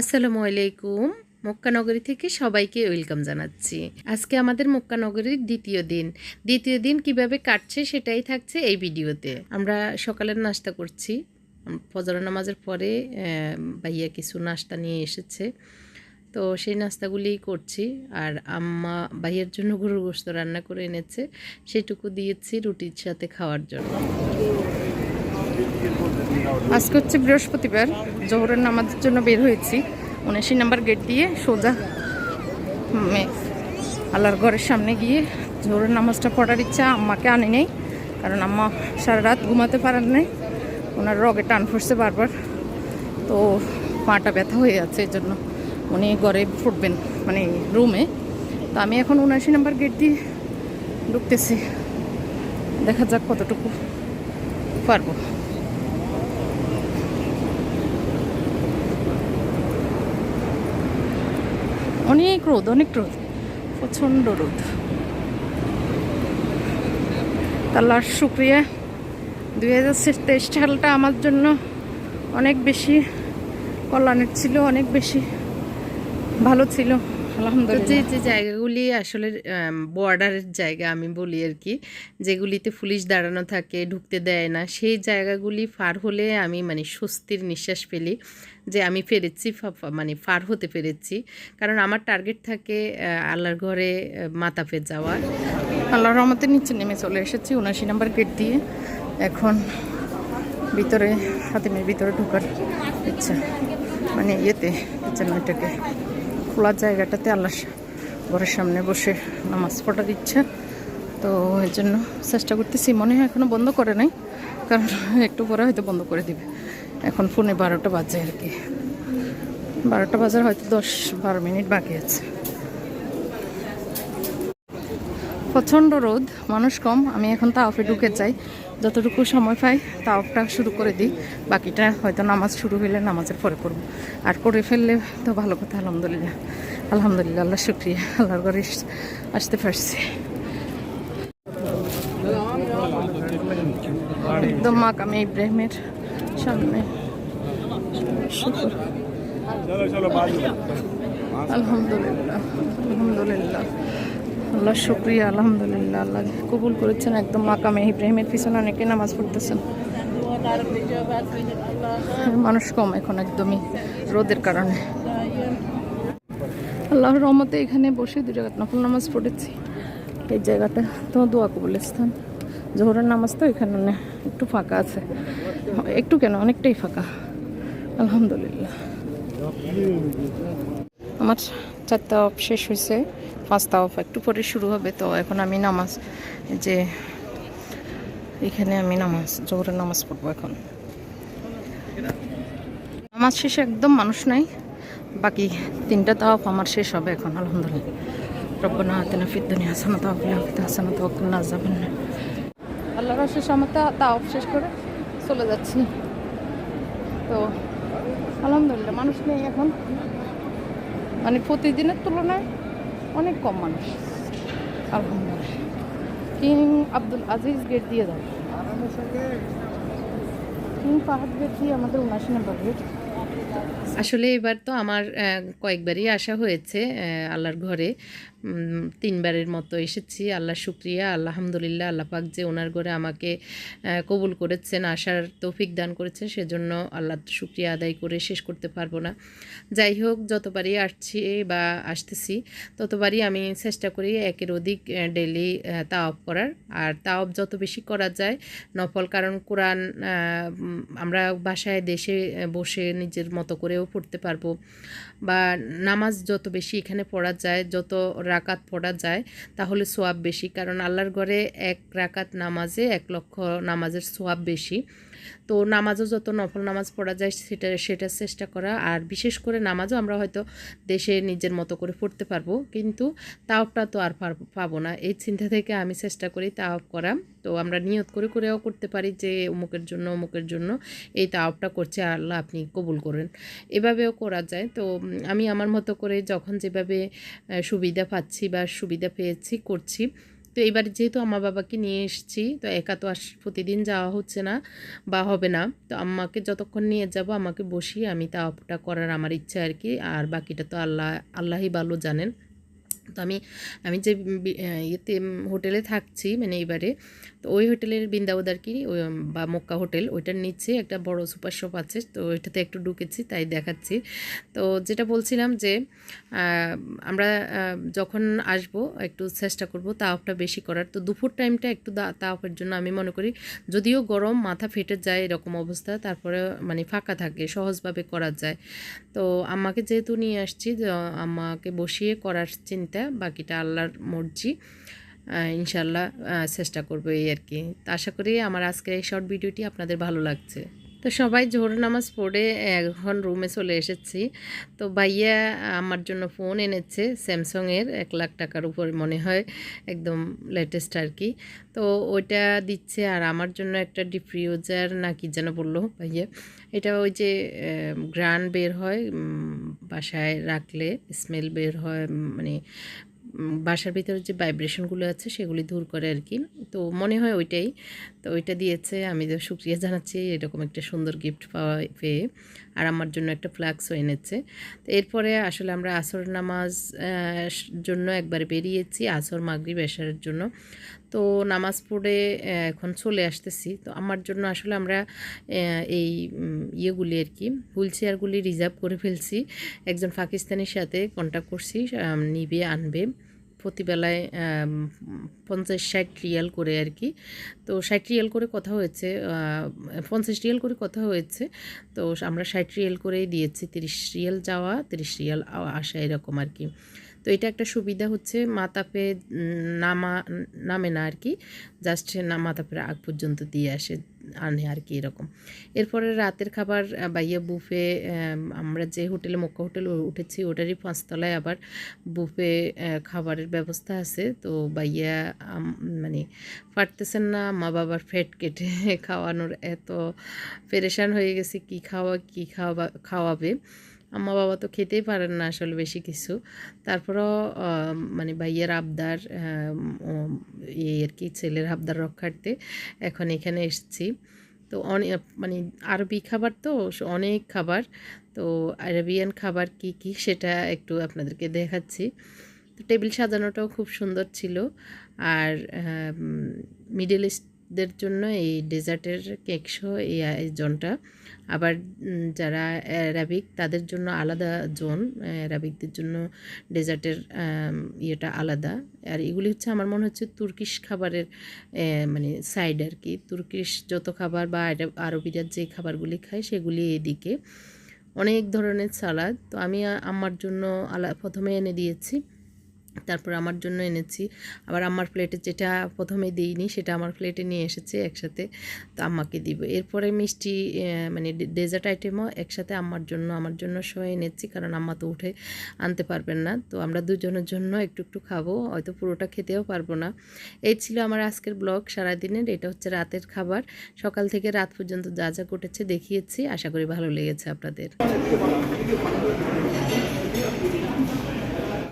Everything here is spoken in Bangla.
আসসালামু আলাইকুম। মক্কানগরী থেকে সবাইকে ওয়েলকাম জানাচ্ছি। আজকে আমাদের মক্কানগরীর দ্বিতীয় দিন। দ্বিতীয় দিন কীভাবে কাটছে সেটাই থাকছে এই ভিডিওতে। আমরা সকালের নাস্তা করছি। ফজর নামাজের পরে ভাইয়া কিছু নাস্তা নিয়ে এসেছে। তো সেই নাস্তাগুলিই করছি। আর আম্মা ভাইয়ের জন্য গরুর গোস্ত রান্না করে এনেছে। সেটুকু দিয়েছি রুটির সাথে খাওয়ার জন্য। আজকে হচ্ছে বৃহস্পতিবার, জোহরের নামাজের জন্য বের হয়েছি। উনিশি নাম্বার গেট দিয়ে সোজা আল্লাহর ঘরের সামনে গিয়ে জোহরের নামাজটা পড়ার ইচ্ছা আম্মাকে আনি নেই, কারণ আম্মা সারা রাত ঘুমাতে পারেন নাই। ওনার রগে টান ফুটছে বারবার। তো পাটা ব্যথা হয়ে আছে, এই জন্য উনি ঘরে ফুটবেন মানে রুমে। তো আমি এখন উনাশি নাম্বার গেট দিয়ে ঢুকতেছি। দেখা যাক কতটুকু পারব। অনেক রোদ অনেক রোদ, প্রচণ্ড রোদ। তাল্লার শুক্রিয়া। দুই হাজার তেইশ সালটা আমার জন্য অনেক বেশি, কল্যাণের ছিল, অনেক বেশি ভালো ছিল। যে আলহামদুলিল্লাহ যে জায়গাগুলি আসলে বর্ডারের জায়গা আমি বলি আর কি যেগুলিতে পুলিশ দাঁড়ানো থাকে ঢুকতে দেয় না সেই জায়গাগুলি পার হলে আমি মানে স্বস্তির নিঃশ্বাস ফেলি যে আমি পেরেছি মানে পার হতে পেরেছি। কারণ আমার টার্গেট থাকে আল্লাহর ঘরে আহ, মাতাফে যাওয়ার। আল্লাহর রহমতের নিচে নেমে চলে এসেছি উনাশি নাম্বার গেট দিয়ে। এখন ভিতরে হাতিমের ভিতরে ঢোকার ইচ্ছা। মানে ইয়েতে কিচেন ওইটাকে খোলা জায়গাটাতে আল্লাহ ঘরের সামনে বসে নামাজ পড়ার দিচ্ছে। তো এই জন্য চেষ্টা করতেছি। মনে হয় এখনও বন্ধ করে নাই, কারণ একটু পরে হয়তো বন্ধ করে দিবে। এখন ফোনে বারোটা বাজে আর কি। বারোটা বাজার হয়তো দশ বারো মিনিট বাকি আছে। প্রচণ্ড রোদ, মানুষ কম, আমি এখন তাওফে ঢুকে যাই। যতটুকু সময় পাই তাওফটা শুরু করে দিই, বাকিটা হয়তো নামাজ শুরু হইলে নামাজের পরে পড়ব আর করে ফেললে তো ভালো কথা, আলহামদুলিল্লাহ। আলহামদুলিল্লাহ, আল্লাহ শুক্রিয়া, আল্লাহর ঘরে আসতে পারছি। একদম মাকামে ইব্রাহিমের সামনে। আলহামদুলিল্লাহ আলহামদুলিল্লাহ। আল্লাহ শুক্রিয়া, আলহামদুলিল্লাহ, আল্লাহ কবুল করেছেন, একদম মাকামে ইব্রাহিমের পিছনে অনেকে নামাজ পড়তেছেন। মানুষ কম এখন একদমই রোদের কারণে। আল্লাহর রহমতে এখানে বসে দু জায়গায় নফল নামাজ পড়েছি। এই জায়গাটা তো দোয়া কবুল স্থান জোহরের নামাজ তো এখানে না একটু ফাঁকা আছে। একটু কেন? অনেকটাই ফাঁকা। আলহামদুলিল্লাহ। আমার চারটা অফ শেষ হয়েছে। পাঁচটা অফ একটু পরে শুরু হবে, তো এখন আমি নামাজ যে এখানে আমি নামাজ, জোহরের নামাজ পড়ব এখন। নামাজ শেষে একদম মানুষ নাই, বাকি তিনটা তাও আমার শেষ হবে এখন, আলহামদুলিল্লাহ। রব্বানা আতিনা ফিদ দুনিয়া হাসানাত ওয়া ফিল শেষ করে চলে যাচ্ছি। তো আলহামদুলিল্লাহ, মানুষ নেই এখন। মানে প্রতিদিনের তুলনায় অনেক কম মানুষ। আলহামদুলিল্লাহ। কিং আব্দুল আজিজ গেট দিয়ে যাবে কিং পাহাড় গেট দিয়ে আমাদের উনাশি নম্বর গেট আসলে এবার তো আমার কয়েকবারই আসা হয়েছে আল্লাহর ঘরে। তিনবারের মতো এসেছি। আল্লাহ শুক্রিয়া, আলহামদুলিল্লাহ, আল্লাহ পাক যে ওনার ঘরে আমাকে কবুল করেছেন, আসার তৌফিক দান করেছেন, সেজন্য আল্লাহ শুক্রিয়া আদায় করে শেষ করতে পারব না। যাই হোক, যতবারই আসছি বা আসতেছি, ততবারই আমি চেষ্টা করি একের অধিক ডেলি তাওয়াব করার। আর তাওয়াব যত বেশি করা যায়, নফল, কারণ কোরআন আমরা বাসায় দেশে বসে নিজের মতো করেও পড়তে পারব। বা নামাজ যত বেশি এখানে পড়া যায়, যত রাকাত পড়া যায়, তাহলে সোয়াব বেশি। কারণ আল্লাহর ঘরে এক রাকাত নামাজে এক লক্ষ নামাজের সোয়াব বেশি। তো নামাজও যত নফল নামাজ পড়া যায়, সেটা সেটা চেষ্টা করা। আর বিশেষ করে নামাজও আমরা হয়তো দেশে নিজের মতো করে পড়তে পারব। কিন্তু তাওপটা তো আর পাবো না। এই চিন্তা থেকে আমি চেষ্টা করি তাওপ করা। তো আমরা নিয়ত করে, করেও করতে পারি যে অমুকের জন্য অমুকের জন্য এই তাওপটা করছে আল্লাহ, আপনি কবুল করেন। এভাবেও করা যায়। তো আমি আমার মতো করে যখন যেভাবে সুবিধা পাচ্ছি বা সুবিধা পেয়েছি, করছি তো এবার যেহেতু আমার বাবাকে নিয়ে এসেছি, তো একা তো আর প্রতিদিন যাওয়া হচ্ছে না বা হবে না। তো আম্মাকে যতক্ষণ নিয়ে যাব আমাকে বসিয়ে আমি তা অপটা করার আমার ইচ্ছা আর কি। আর বাকিটা তো আল্লাহ, আল্লাহই ভালো জানেন। তো আমি আমি যে ইয়েতে হোটেলে থাকছি মানে এবারে তো ওই হোটেলের বৃন্দাবদ আর কি ওই, বা মক্কা হোটেল ওইটার নিচে একটা বড় সুপার শপ আছে তো ওইটাতে একটু ঢুকেছি তাই দেখাচ্ছি। তো যেটা বলছিলাম যে আমরা যখন আসব একটু চেষ্টা করব তাওয়াফটা বেশি করার। তো দুপুর টাইমটা একটু তাওয়াফের জন্য আমি মনে করি যদিও গরম মাথা ফেটে যায় এরকম অবস্থা তারপরে মানে ফাঁকা থাকে সহজভাবে করা যায়। তো আম্মাকে যেহেতু নিয়ে আসছি আম্মাকে বসিয়ে করার চিন্তা বাকিটা আল্লাহর মর্জি। ইনশাল্লাহ চেষ্টা করব এই আর কি। তো আশা করি আমার আজকের এই শর্ট ভিডিওটি আপনাদের ভালো লাগছে। তো সবাই জোহর নামাজ পড়ে এখন রুমে চলে এসেছি। তো ভাইয়া আমার জন্য ফোন এনেছে স্যামসংয়ের এক লাখ টাকার উপর মনে হয়, একদম লেটেস্ট আর কি। তো ওইটা দিচ্ছে আর আমার জন্য একটা ডিফ্রিউজার না কি যেন বলল ভাইয়া। এটা ওই যে গ্রান বের হয় বাসায় রাখলে স্মেল বের হয় মানে বাসার ভিতরে যে ভাইব্রেশনগুলো আছে সেগুলি দূর করে আর কি। তো মনে হয় ওইটাই। তো ওইটা দিয়েছে। আমি তো শুক্রিয়া জানাচ্ছি, এরকম একটা সুন্দর গিফট পাওয়া পেয়ে। আর আমার জন্য একটা ফ্লাক্সও এনেছে। তো এরপরে আসলে আমরা আসর নামাজ জন্য একবার বেরিয়েছি। আসর মাগরি বেসারের জন্য। তো নামাজ পড়ে এখন চলে আসতেছি। তো আমার জন্য আসলে আমরা এই ইয়েগুলি আর কি, হুইল চেয়ারগুলি রিজার্ভ করে ফেলছি। একজন পাকিস্তানির সাথে কন্ট্যাক্ট করছি নিবে, আনবে। প্রতিবেলায় পঞ্চাশ ষাট রিয়াল করে আর কি। তো ষাট রিয়াল করে কথা হয়েছে পঞ্চাশ রিয়াল করে কথা হয়েছে। তো আমরা ষাট রিয়াল করেই দিয়েছি, তিরিশ রিয়াল যাওয়া, তিরিশ রিয়াল আসা এরকম আর কি। তো এটা একটা সুবিধা হচ্ছে মাতাপে নামা, নামে না আর কি জাস্ট না মাতাপের আগ পর্যন্ত দিয়ে আসে, আনে আর কি এরকম। এরপরে রাতের খাবার বাইয়া বুফে আমরা যে হোটেলে, মক্কা হোটেল উঠেছি, ওটারই পাঁচতলায় আবার বুফে খাবারের ব্যবস্থা আছে। তো বাইয়া মানে পারতেছেন না, মা বাবার ফ্যাট কেটে খাওয়ানোর এত পেরেশান হয়ে গেছে, কি খাওয়া কি খাওয়া খাওয়াবে। আম্মা বাবা তো খেতেই পারেন না আসলে বেশি কিছু। তারপরও মানে ভাইয়ের আবদার এই আর কি, ছেলের আবদার রক্ষার্থে এখন এখানে এসেছি। তো অনেক মানে আরবি খাবার তো অনেক খাবার। তো আরবিয়ান খাবার কি কি সেটা একটু আপনাদেরকে দেখাচ্ছি। তো টেবিল সাজানোটাও খুব সুন্দর ছিল। আর মিডল ইস্টদের জন্য এই ডেজার্টের কেক শো এই আয়োজনটা আবার যারা অ্যারাবিক তাদের জন্য আলাদা জোন অ্যারাবিকদের জন্য ডেজার্টের ইয়েটা আলাদা। আর এগুলি হচ্ছে, আমার মনে হচ্ছে তুর্কিশ খাবারের মানে সাইড আর কি তুর্কিশ যত খাবার বা আরব- আরবিরা যে খাবারগুলি খায়, সেগুলি এদিকে। অনেক ধরনের সালাদ তো আমি আমার জন্য আলা, প্রথমে এনে দিয়েছি। তারপর আমার জন্য এনেছি। আবার আমার প্লেটে যেটা প্রথমে দিইনি, সেটা আমার প্লেটে নিয়ে এসেছে একসাথে। তো আম্মাকে দিব। এরপরে মিষ্টি মানে ডেজার্ট আইটেমও একসাথে আম্মার জন্য, আমার জন্য সহ এনেছি, কারণ আম্মা তো উঠে আনতে পারবেন না। তো আমরা দুজনের জন্য একটু একটু খাব, হয়তো পুরোটা খেতেও পারব না। এই ছিল আমার আজকের ব্লগ সারাদিনের। এটা হচ্ছে রাতের খাবার। সকাল থেকে রাত পর্যন্ত যা যা ঘটেছে দেখিয়েছি। আশা করি ভালো লেগেছে আপনাদের।